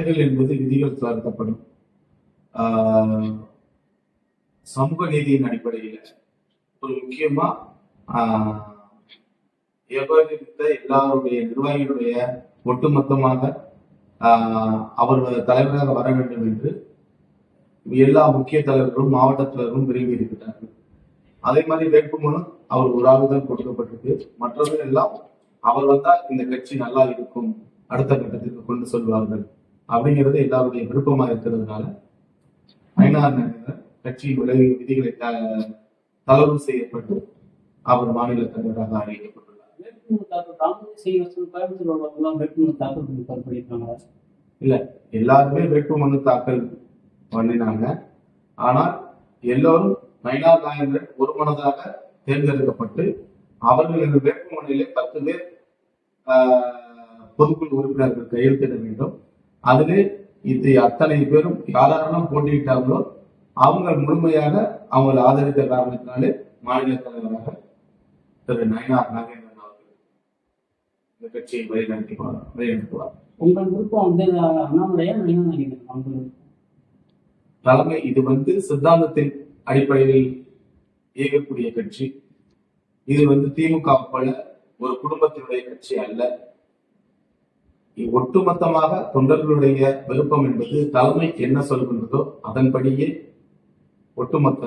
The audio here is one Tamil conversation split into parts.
சட்டங்கள் என்பது விதிகள் தளர்த்தப்படும் சமூக நீதியின் அடிப்படையில் ஒரு முக்கியமா ஆஹ் வியாபாரித்த எல்லாருடைய நிர்வாகிகளுடைய ஒட்டுமொத்தமாக ஆஹ் அவர் தலைவராக வர வேண்டும் என்று எல்லா முக்கிய தலைவர்களும் மாவட்ட தலைவர்களும் விரும்பி இருக்கிறார்கள் அதே மாதிரி வேட்புமனு அவர் ஒரு ஆள் தான் கொடுக்கப்பட்டிருக்கு. மற்றவர்கள் எல்லாம் அவர் வந்தா இந்த கட்சி நல்லா இருக்கும் அடுத்த கட்டத்திற்கு கொண்டு செல்வார்கள். அப்படிங்கிறது எல்லாருடைய விருப்பமா இருக்கிறதுனால ஐநாறு கட்சி கட்சியின் விதிகளை த- தளர்வு செய்யப்பட்டு அவர் மாநில தலைவராக அறிவிக்கப்பட்டுள்ளார் இல்ல எல்லாருமே வேட்புமனு தாக்கல் பண்ணினாங்க. ஆனால் எல்லோரும் நயினார் நாயகர் ஒரு மனதாக தேர்ந்தெடுக்கப்பட்டு அவர்களது வேட்புமனுவிலே பத்து பேர் ஆஹ், பொதுக்குழு உறுப்பினர்கள் கையெழுத்திட வேண்டும். அதிலே இது அத்தனை பேரும் யாரெல்லாம் போட்டியிட்டாங்களோ அவங்க முழுமையாக அவங்களை ஆதரித்த காரணத்தினாலே மாநில தலைவராக திரு நயனார் நாகேந்திரன் அவர்கள் இந்த கட்சியை வழிநடத்திவார் வழிநடத்துவார். உங்கள் விருப்பம் வந்து அண்ணாமலையா உங்களுக்கு தலைமை இது வந்து சித்தாந்தத்தின் அடிப்படையில் இயங்கக்கூடிய கட்சி. இது வந்து திமுக போல ஒரு குடும்பத்தினுடைய கட்சி அல்ல. ஒட்டுமொத்தமாக தொண்டர்களுடைய விருப்பம் என்பது தலைமை என்ன சொல்கின்றதோ அதன்படியே ஒட்டுமொத்த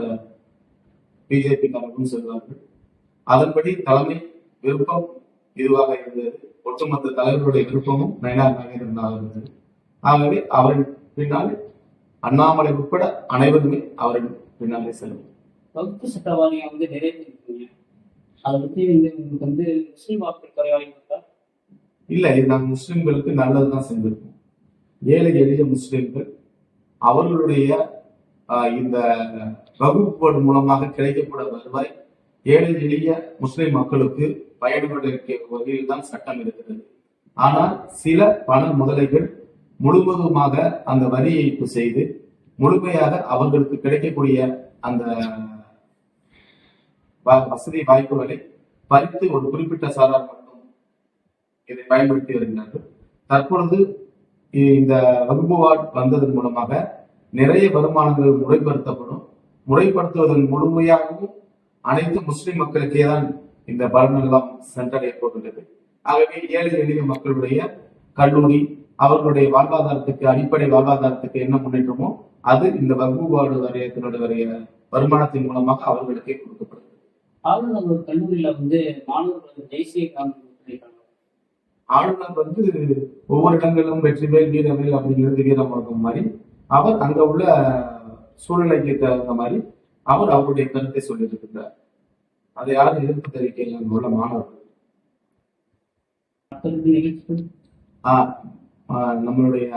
பிஜேபி காரர்களும் சொல்வார்கள். அதன்படி தலைமை விருப்பம் இதுவாக இருந்தது. ஒட்டுமொத்த தலைவருடைய விருப்பமும் நயனார் நாகேந்திரனாக இருந்தது. ஆகவே அவரின் பின்னால் அண்ணாமலை உட்பட அனைவருமே அவரின் பின்னாலே செல்லும் வகுப்பு சட்டவாளியை வந்து நிறைவேற்றிருக்கீங்க. அதை பற்றி வந்து உங்களுக்கு வந்து முஸ்லீம் வாக்கள் குறைவாக இல்ல இது நாங்கள் முஸ்லிம்களுக்கு நல்லதுதான் செஞ்சிருக்கோம். ஏழை எளிய முஸ்லிம்கள் அவர்களுடைய இந்த வகுப்பு மூலமாக கிடைக்கப்பட வருவாய் ஏழை எளிய முஸ்லிம் மக்களுக்கு பயன்படுத்த வகையில் தான் சட்டம் இருக்கிறது. ஆனால் சில பண முதலைகள் முழுவதுமாக அந்த வரி ஏய்ப்பு செய்து முழுமையாக அவர்களுக்கு கிடைக்கக்கூடிய அந்த வ- வசதி வாய்ப்புகளை பறித்து ஒரு குறிப்பிட்ட சாதாரண இதை பயன்படுத்தி வருகிறார்கள் தற்பொழுது இந்த வகுப்பு வார்டு வந்ததன் மூலமாக நிறைய வருமானங்கள் முறைப்படுத்தப்படும். முறைப்படுத்துவதன் முழுமையாகவும் அனைத்து முஸ்லிம் மக்களுக்கே தான் இந்த பலனெல்லாம் சென்றடைய போகின்றது. ஆகவே ஏழை எளிய மக்களுடைய கல்லூரி அவர்களுடைய வாழ்வாதாரத்துக்கு அடிப்படை வாழ்வாதாரத்துக்கு என்ன முன்னேற்றமோ அது இந்த வகுப்பு வார்டு வரையத்தினுடைய வருமானத்தின் மூலமாக அவர்களுக்கே கொடுக்கப்படுது ஆளுநர் நம்ம கல்லூரியில வந்து மாணவர்கள் தேசிய காங்கிரஸ் ஆளுநர் வந்து ஒவ்வொரு இடங்களிலும் வெற்றிவேல் வீரவேல் அப்படிங்கிறது வீரமுழக்கம் மாதிரி. அவர் அங்க உள்ள சூழ்நிலைக்கு தகுந்த மாதிரி அவர் அவருடைய கருத்தை சொல்லியிருக்கிறார் அதை யாரும் எதிர்ப்பு தெரிவிக்கல அங்க உள்ள மாணவர்கள் நம்மளுடைய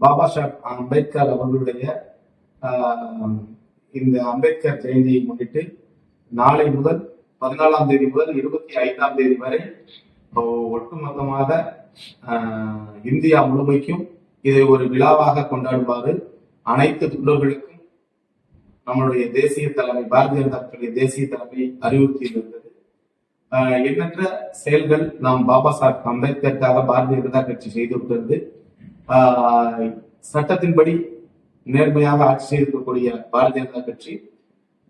பாபா சாஹேப் அம்பேத்கர் அவர்களுடைய இந்த அம்பேத்கர் ஜெயந்தியை முன்னிட்டு நாளை முதல் பதினாலாம் தேதி முதல் இருபத்தி ஐந்தாம் தேதி வரை ஒட்டுமொத்தமாக இந்தியா முழுமைக்கும் இதை ஒரு விழாவாக கொண்டாடுமாறு அனைத்து தொண்டர்களுக்கும் நம்மளுடைய தேசிய தலைமை பாரதிய ஜனதா கட்சியுடைய தேசிய தலைமை அறிவுறுத்தி இருந்தது. எண்ணற்ற செயல்கள் நாம் பாபா சாஹேப் அம்பேத்கருக்காக பாரதிய ஜனதா கட்சி செய்து வருகிறது சட்டத்தின்படி நேர்மையாக ஆட்சி செய்திருக்கக்கூடிய பாரதிய ஜனதா கட்சி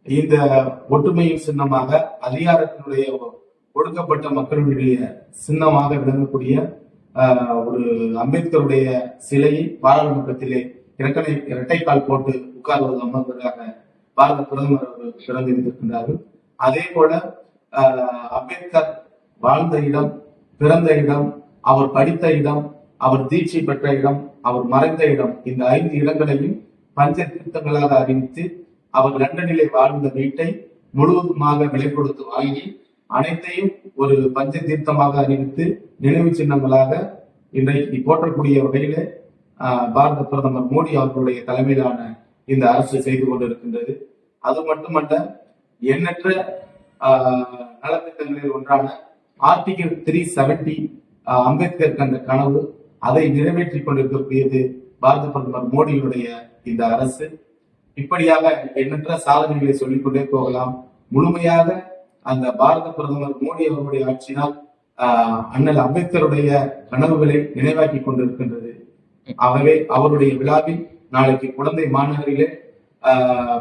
இந்த ஒற்றுமையின் சின்னமாக அதிகாரத்தினுடைய ஒடுக்கப்பட்ட மக்களுடைய சின்னமாக விளங்கக்கூடிய ஒரு அம்பேத்கருடைய சிலையை பாராளுமன்றத்திலே இரட்டை இரட்டைக்கால் போட்டு உட்கார்வது அமர்வதாக பாரத பிரதமர் அவர்கள் திறந்திருக்கின்றார்கள் அதே போல அம்பேத்கர் வாழ்ந்த இடம் பிறந்த இடம் அவர் படித்த இடம் அவர் தீட்சை பெற்ற இடம் அவர் மறைந்த இடம் இந்த ஐந்து இடங்களையும் பஞ்ச தீர்த்தங்களாக அறிவித்து அவர் லண்டனிலே வாழ்ந்த வீட்டை முழுவதுமாக விலை கொடுத்து வாங்கி அனைத்தையும் ஒரு பஞ்ச தீர்த்தமாக அறிவித்து நினைவு சின்னங்களாக இன்றைக்கு போற்றக்கூடிய வகையில ஆஹ், பாரத பிரதமர் மோடி அவர்களுடைய தலைமையிலான இந்த அரசு செய்து கொண்டிருக்கின்றது. அது மட்டுமல்ல எண்ணற்ற ஆஹ், நலத்திட்டங்களில் ஒன்றான ஆர்டிகல் த்ரீ செவன்டி அம்பேத்கர் கண்ட கனவு அதை நிறைவேற்றிக் கொண்டிருக்கக்கூடியது பாரத பிரதமர் மோடியுடைய இந்த அரசு. இப்படியாக எண்ணற்ற சாதனைகளை சொல்லிக்கொண்டே போகலாம். முழுமையாக அந்த பாரத பிரதமர் மோடி அவருடைய ஆட்சியினால் அண்ணல் அம்பேத்கருடைய கனவுகளை நினைவாக்கி கொண்டிருக்கின்றது. ஆகவே அவருடைய விழாவில் நாளைக்கு குழந்தை மாநகரிலே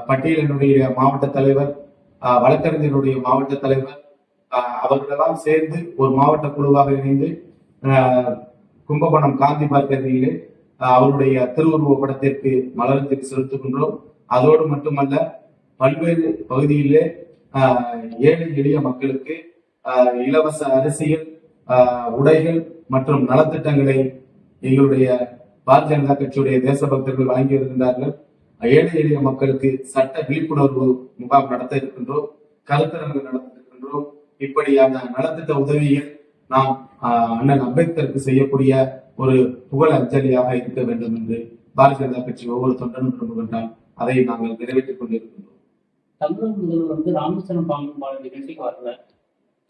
பட்டியலினுடைய மாவட்ட தலைவர் வழக்கறிஞருடைய மாவட்ட தலைவர் அவர்களெல்லாம் சேர்ந்து ஒரு மாவட்ட குழுவாக இணைந்து கும்பகோணம் காந்தி பார்க் அருகிலே அவருடைய திருவுருவ படத்திற்கு மலரத்திற்கு செலுத்துகின்றோம். அதோடு மட்டுமல்ல பல்வேறு பகுதியிலே ஏழை எளிய மக்களுக்கு ஆஹ், இலவச அரசியல் ஆஹ், உடைகள் மற்றும் நலத்திட்டங்களை எங்களுடைய பாரதிய ஜனதா கட்சியுடைய தேசபக்தர்கள் வழங்கி வருகின்றார்கள். ஏழை எளிய மக்களுக்கு சட்ட விழிப்புணர்வு முகாம் நடத்த இருக்கின்றோம் கருத்தரங்கு நடத்த இருக்கின்றோம். இப்படியான நலத்திட்ட உதவியில் நாம் ஆஹ், அண்ணன் அம்பேத்கருக்கு செய்யக்கூடிய ஒரு புகழ் அஞ்சலியாக இருக்க வேண்டும் என்று பாரதிய ஜனதா கட்சி ஒவ்வொரு தொண்டனும் விரும்புகின்றால் அதை நாங்கள் நிறைவேற்றிக் கொண்டிருக்கின்றோம். தமிழக முதல்வர் வந்து ராமேஸ்வரம் பாம்பு நிகழ்ச்சிக்கு வரல.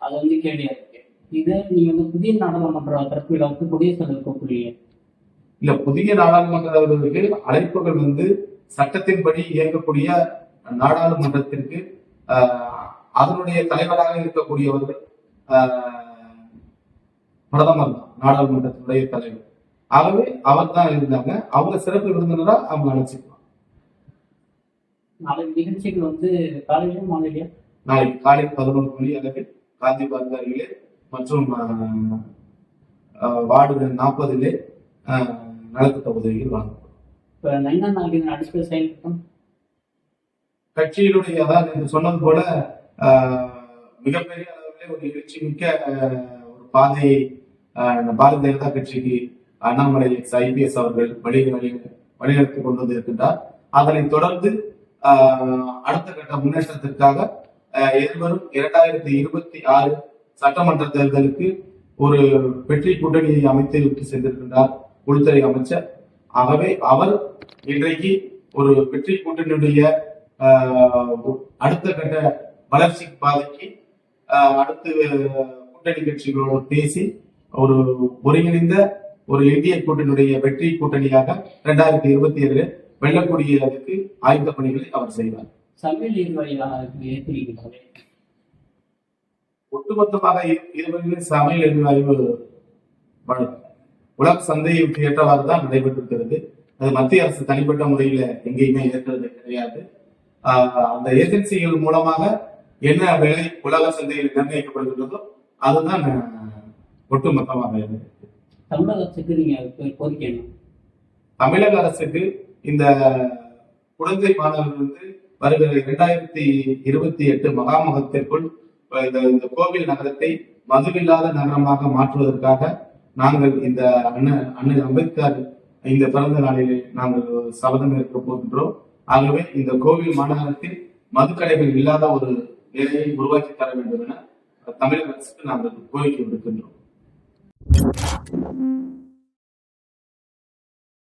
அது வந்து கேள்வியா இருக்கு. இதை நீங்க வந்து புதிய நாடாளுமன்ற திறப்பு விழாவுக்கு குடியரசு கூப்பிடுறீங்க இல்ல புதிய நாடாளுமன்றங்களுக்கு அழைப்புகள் வந்து சட்டத்தின்படி இயங்கக்கூடிய நாடாளுமன்றத்திற்கு ஆஹ், அதனுடைய தலைவராக இருக்கக்கூடியவர்கள் ஆஹ், பிரதமர் தான் நாடாளுமன்றத்தினுடைய தலைவர். ஆகவே அவர் தான் இருந்தாங்க. அவங்க சிறப்பு விருந்தினரா அவங்க அழைச்சிக்கலாம் நாளை நிகழ்ச்சிகள் வந்து காலையிலும் மாலையிலயா நாளைக்கு காலை பதினோரு மணி அளவில் காந்தி பார்க் அருகிலே மற்றும் வார்டு நாற்பதிலே நலத்திட்ட உதவிகள் வழங்கப்படும். இப்ப நைனா நாளின் அடிப்படை செயல்பட்டம். கட்சியினுடைய அதாவது நீங்க சொன்னது போல மிகப்பெரிய அளவிலே ஒரு எழுச்சி மிக்க ஒரு பாதையை பாரதிய ஜனதா கட்சிக்கு அண்ணாமலை எக்ஸ் ஐபிஎஸ் அவர்கள் வழி வழி வழிநடத்தி கொண்டு வந்திருக்கின்றார். அதனைத் தொடர்ந்து அடுத்த கட்ட முன்னேற்றத்திற்காக எதிர்வரும் இரண்டாயிரத்தி இருபத்தி ஆறு சட்டமன்ற தேர்தலுக்கு ஒரு வெற்றி கூட்டணியை அமைத்து விட்டு சென்றிருக்கின்றார் உள்துறை அமைச்சர். ஆகவே அவர் இன்றைக்கு ஒரு வெற்றி கூட்டணியுடைய அடுத்த கட்ட வளர்ச்சி பாதைக்கு அடுத்து கூட்டணி கட்சிகளோடு பேசி ஒரு ஒருங்கிணைந்த ஒரு இந்திய கூட்டணியுடைய வெற்றி கூட்டணியாக இரண்டாயிரத்தி இருபத்தி ஏழு வெல்லக்கூடியதுக்கு ஆயுத பணிகளை அவர் செய்வார். சமையல் ஏற்றிருக்கிறாரு ஒட்டுமொத்தமாக இருவரின் சமையல் எரிவாயு வழக்கு. உலக சந்தைக்கு ஏற்றவாறு தான் நடைபெற்றிருக்கிறது. அது மத்திய அரசு தனிப்பட்ட முறையில எங்கேயுமே ஏற்றது கிடையாது. அந்த ஏஜென்சிகள் மூலமாக என்ன விலை உலக சந்தையில் நிர்ணயிக்கப்படுகின்றதோ அதுதான் ஒட்டுமொத்தமாக. இருக்கு. தமிழக அரசுக்கு நீங்க கோரிக்கை தமிழக அரசுக்கு இந்த குழந்தை மாணவர்கள் வந்து வருகிற இரண்டாயிரத்தி இருபத்தி எட்டு மகாமகத்திற்குள் இந்த இந்த கோவில் நகரத்தை மதுவில்லாத நகரமாக மாற்றுவதற்காக நாங்கள் இந்த அண்ணன் அண்ணன் அம்பேத்கர் இந்த பிறந்த நாளிலே நாங்கள் சபதம் ஏற்க போகின்றோம். ஆகவே இந்த கோவில் மாநகரத்தில் மதுக்கடைகள் இல்லாத ஒரு நிலையை உருவாக்கி தர வேண்டும் என தமிழக அரசுக்கு நாங்கள் கோரிக்கை விடுக்கின்றோம்.